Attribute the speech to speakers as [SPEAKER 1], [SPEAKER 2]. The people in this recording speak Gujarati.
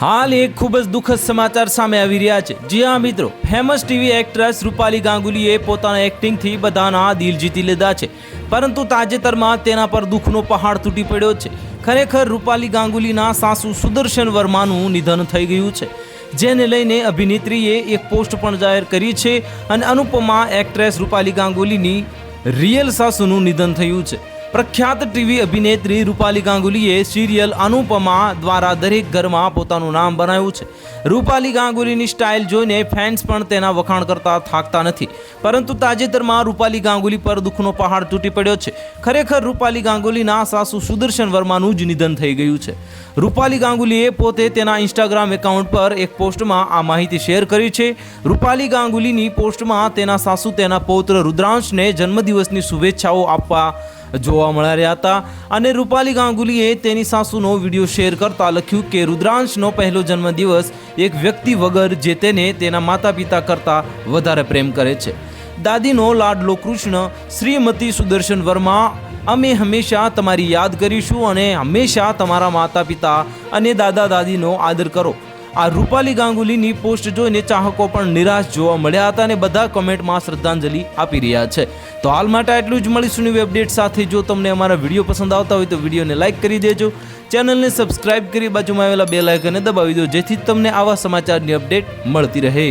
[SPEAKER 1] હાલ એક ખૂબ જ દુઃખદ સમાચાર સામે આવી રહ્યા છે. જી હા, મિત્રો. ફેમસ ટીવી એક્ટ્રેસ રૂપાલી ગાંગુલીએ પોતાના એક્ટિંગથી બધાના દિલ જીતી લીધા છે. પરંતુ તાજેતરમાં તેના પર દુઃખનો પહાડ તૂટી પડ્યો છે. ખરેખર રૂપાલી ગાંગુલીના સાસુ સુદર્શન વર્માનું નિધન થઈ ગયું છે. જેને લઈને અભિનેત્રીએ એક પોસ્ટ પણ જાહેર કરી છે અને અનુપમા એક્ટ્રેસ રૂપાલી ગાંગુલીની રિયલ સાસુનું નિધન થયું છે. પ્રખ્યાત ટીવી અભિનેત્રી રૂપાલી ગાંગુલીએ સિરિયલ અનુપમા દ્વારા દરેક ઘરમાં પોતાનું નામ બનાવ્યું છે. રૂપાલી ગાંગુલીની સ્ટાઇલ જોઈને ફેન્સ પણ તેના વખાણ કરતા થાકતા નથી. પરંતુ તાજેતરમાં રૂપાલી ગાંગુલી પર દુઃખનો પહાડ તૂટી પડ્યો છે. ખરેખર રૂપાલી ગાંગુલીના સાસુ સુદર્શન વર્માનું જ નિધન થઈ ગયું છે. રૂપાલી ગાંગુલીએ પોતે તેના ઇન્સ્ટાગ્રામ એકાઉન્ટ પર એક પોસ્ટમાં આ માહિતી શેર કરી છે. રૂપાલી ગાંગુલીની પોસ્ટમાં તેના સાસુ તેના પૌત્ર રુદ્રાંશને જન્મદિવસની શુભેચ્છાઓ આપવા જોવા મળ્યા રહ્યા હતા. અને રૂપાલી ગાંગુલીએ તેની સાસુનો વીડિયો શેર કરતા લખ્યું કે, રુદ્રાંશનો પહેલો જન્મદિવસ એક વ્યક્તિ વગર જે તેને તેના માતા પિતા કરતાં વધારે પ્રેમ કરે છે. દાદીનો લાડલો કૃષ્ણ, શ્રીમતી સુદર્શન વર્મા, અમે હંમેશા તમારી યાદ કરીશું અને હંમેશા તમારા માતા પિતા અને દાદા દાદીનો આદર કરો. આ રૂપાલી ગાંગુલીની પોસ્ટ જોઈને ચાહકો પણ નિરાશ જોવા મળ્યા હતા અને બધા કમેન્ટમાં શ્રદ્ધાંજલિ આપી રહ્યા છે. તો હાલ માટે આટલું જ મળીશું નવી અપડેટ સાથે. જો તમને અમારા વીડિયો પસંદ આવતા હોય તો વિડીયોને લાઇક કરી દેજો. ચેનલને સબસ્ક્રાઇબ કરી બાજુમાં આવેલા બે લાઇકને દબાવી દો, જેથી તમને આવા સમાચારની અપડેટ મળતી રહે.